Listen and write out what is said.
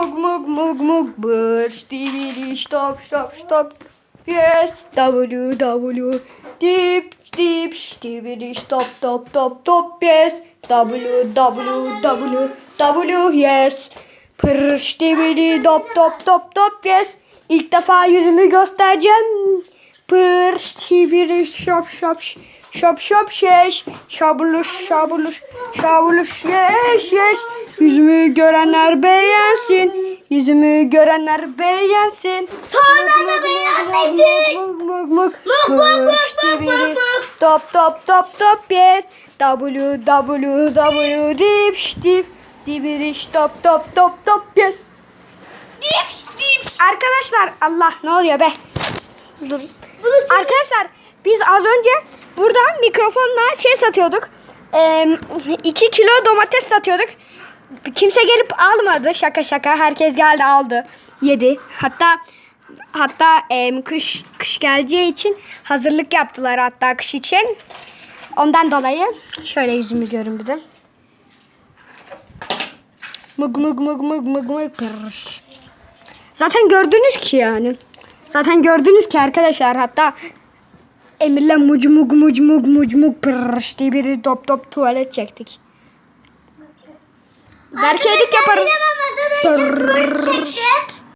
mug mug mug mug. Bırş dibidi stop stop stop. Yes w w. Dip dip dibidi stop stop stop stop. Yes w w w. W yes. Pırş dibidi dop dop dop dop. Yes. İlk defa yüzümü göstereceğim. Pırş dibidi şop şop şop şop şeş şabuluş şabuluş şabuluş yeş yeş Yüzümü görenler beğensin Yüzümü görenler beğensin Sonra da beğenmesin. Mık mık mık Mık, mık, mık, mık, mık. Top top top top yes W W W dip dip dibidi top top top top yes Dips dips. Arkadaşlar Allah ne oluyor be? Dur. Arkadaşlar biz az önce burada mikrofonla şey satıyorduk. 2 kilo domates satıyorduk. Kimse gelip almadı. Şaka şaka. Herkes geldi aldı. Yedi. Hatta hatta em, kış kış geleceği için hazırlık yaptılar hatta kış için. Ondan dolayı şöyle yüzümü görün bir de. Mıg mıg mıg mıg mıg mıg. Zaten gördünüz ki yani. Zaten gördünüz ki arkadaşlar hatta Emir'le muc mug muc mug muc mug pırrış diye bir top top tuvalet çektik. Edit yaparız. Arkadaşlar,